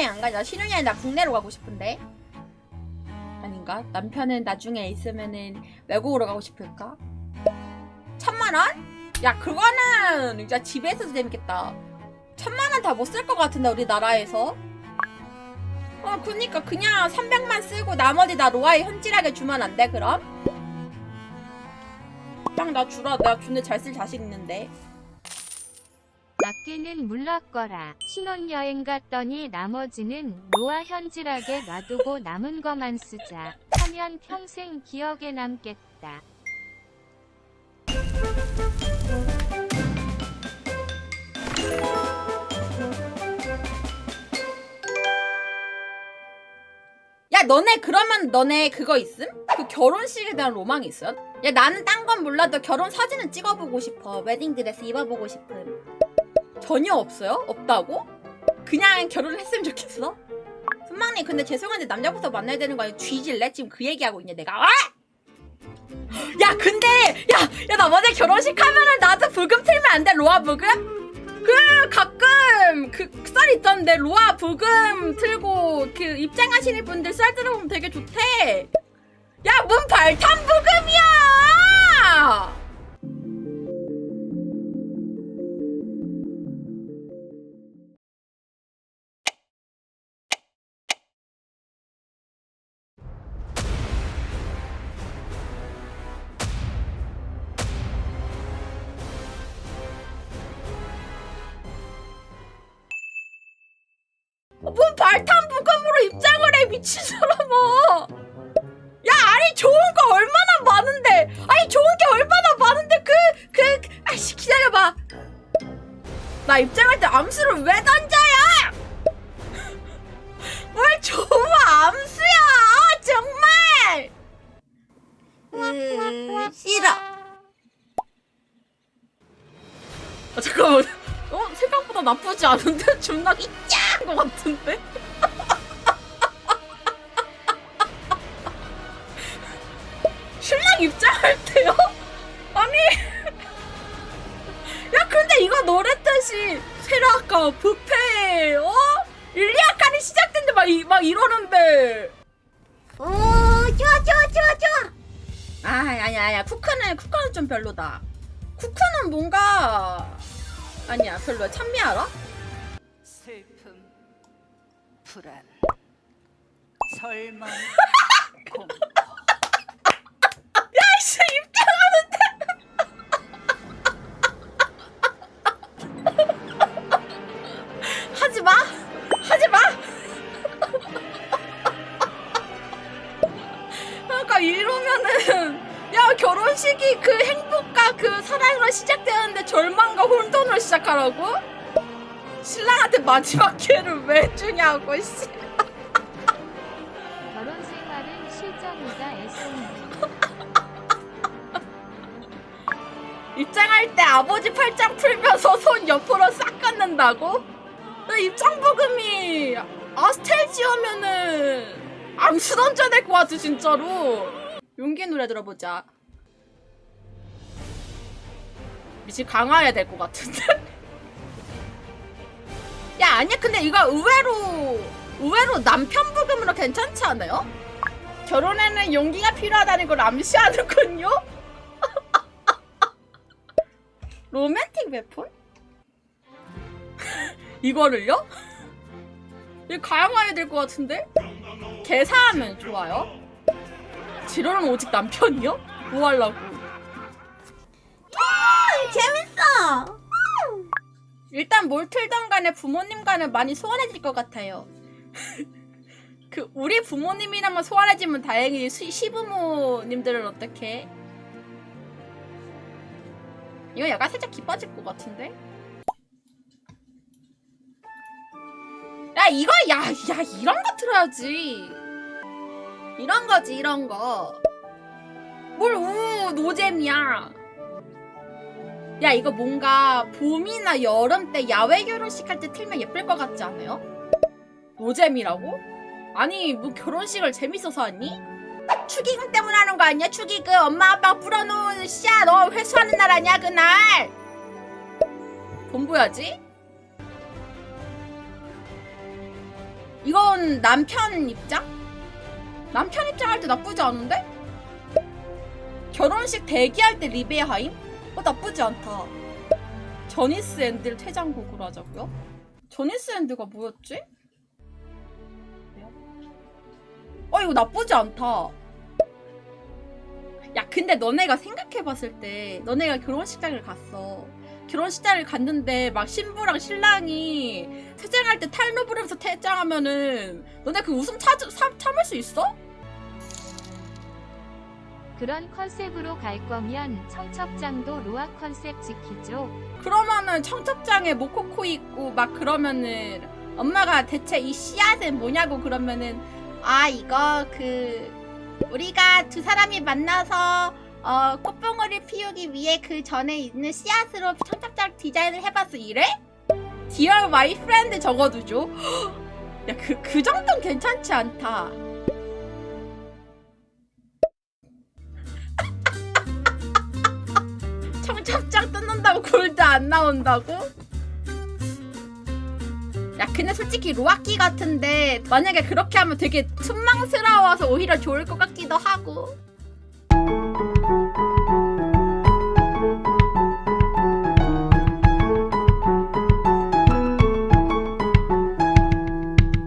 신혼여행 안 가자. 신혼여행 나 국내로 가고 싶은데. 아닌가? 남편은 나중에 있으면은 외국으로 가고 싶을까? 천만 원? 야 그거는 진짜 집에 있어도 재밌겠다. 천만 원 다 못 쓸 것 같은데 우리나라에서. 어 그니까 그냥 300만 쓰고 나머지 나 로아에 현질하게 주면 안 돼 그럼? 그냥 나 주라 나 준대 잘 쓸 자신 있는데. 아끼는 물렀거라. 신혼여행 갔더니 나머지는 노아 현질하게 놔두고 남은 거만 쓰자. 하면 평생 기억에 남겠다. 야 너네 그러면 너네 그거 있음? 그 결혼식에 대한 로망이 있어요? 야 나는 딴 건 몰라도 결혼 사진은 찍어보고 싶어 웨딩드레스 입어보고 싶음 전혀 없어요? 없다고? 그냥 결혼했으면 좋겠어? 손망님 근데 죄송한데 남자부터 만나야 되는 거 아니야? 뒤질래? 지금 그 얘기하고 있냐 내가 아! 야 근데 야야 나 만약 결혼식 하면은 나도 불금 틀면 안 돼? 로아 불금? 그 가끔 그 썰 있던데 로아 부금 틀고 그 입장하시는 분들 썰 들어보면 되게 좋대. 야, 뭔 발탄 부금이야! 발탄 부금으로 입장을 해 미친 사람아! 야, 아니 좋은 거 얼마나 많은데, 아니 좋은 게 얼마나 많은데 그그 아씨 기다려봐. 나 입장할 때 암수를 왜 던져요? 뭘 좋아 암수야 정말. 으, 싫어. 아, 잠깐만. 어 생각보다 나쁘지 않은데 존나 이짱 것 같은데. 신랑 입장할 때요? 아니. 야 근데 이거 노래 뜻이 세라카 부페 어? 일리아칸이 시작된데 막, 이, 막 이러는데. 오, 좋아, 좋아, 좋아, 좋아. 아 아니야 아니야 쿠크는 쿠크는 좀 별로다. 쿠크는 뭔가 아니야 별로야 찬미 알아? 슬픔, 불안, 설망, 공포. 야이씨 입장하는데 하지 마 하지 마 그러니까 이러면은 야 결혼식이 그 행복과 그 사랑으로 시작되는데 절망과 혼돈으로 시작하라고? 신랑한테 마지막 기회를 왜 주냐고 씨. 결혼 생활은 실전이다 SND. 입장할 때 아버지 팔짱 풀면서 손 옆으로 싹 깎는다고? 나 입장 부금이 아스텔지오면은 암수 던져야 될 것 같아 진짜로 용기 노래 들어보자 미친 강화해야 될 것 같은데 야 아니야 근데 이거 의외로 의외로 남편 부금으로 괜찮지 않아요? 결혼에는 용기가 필요하다는 걸 암시하는군요? 로맨틱 웨폰? 이거를요? 이거 가양화해야 될 것 같은데? 개사하면 좋아요? 지로는 오직 남편이요? 뭐 하려고? 재밌어. 일단 뭘 틀던 간에 부모님 간에 많이 소원해질 것 같아요. 그 우리 부모님이랑만 소원해지면 다행히 시, 시부모님들은 어떻게? 이거 약간 살짝 기뻐질 것 같은데? 야 이거 야야 이런 거 틀어야지. 이런 거지 이런 거. 뭘 우 노잼이야. 야 이거 뭔가 봄이나 여름 때 야외 결혼식 할 때 틀면 예쁠 것 같지 않아요? 노잼이라고? 아니 뭐 결혼식을 재밌어서 하니? 축의금 때문에 하는 거 아니야? 축의금 엄마 아빠 불어놓은 씨야 너 회수하는 날 아니야 그날 돈 보야지? 이건 남편 입장? 남편 입장 할 때 나쁘지 않은데? 결혼식 대기할 때 리베 하임? 어 나쁘지 않다. 저니스 앤들 퇴장곡으로 하자고요? 저니스 앤드가 뭐였지? 어 이거 나쁘지 않다. 야 근데 너네가 생각해봤을 때 너네가 결혼식장을 갔어. 결혼식장을 갔는데 막 신부랑 신랑이 퇴장할 때 탈노 부르면서 퇴장하면은 너네 그 웃음 차, 참, 참을 수 있어? 그런 컨셉으로 갈 거면 청첩장도 로아 컨셉 지키죠. 그러면은 청첩장에 모코코 있고 막 그러면은 엄마가 대체 이 씨앗은 뭐냐고 그러면은 아 이거 그 우리가 두 사람이 만나서 어 꽃봉오리를 피우기 위해 그 전에 있는 씨앗으로 청첩장 디자인을 해봤어 이래? Dear my friend 적어두죠 야그 그 정도는 괜찮지 않다 청첩장 뜯는다고 골드 안 나온다고? 야 근데 솔직히 로아키 같은데 만약에 그렇게 하면 되게 촌망스러워서 오히려 좋을 것 같기도 하고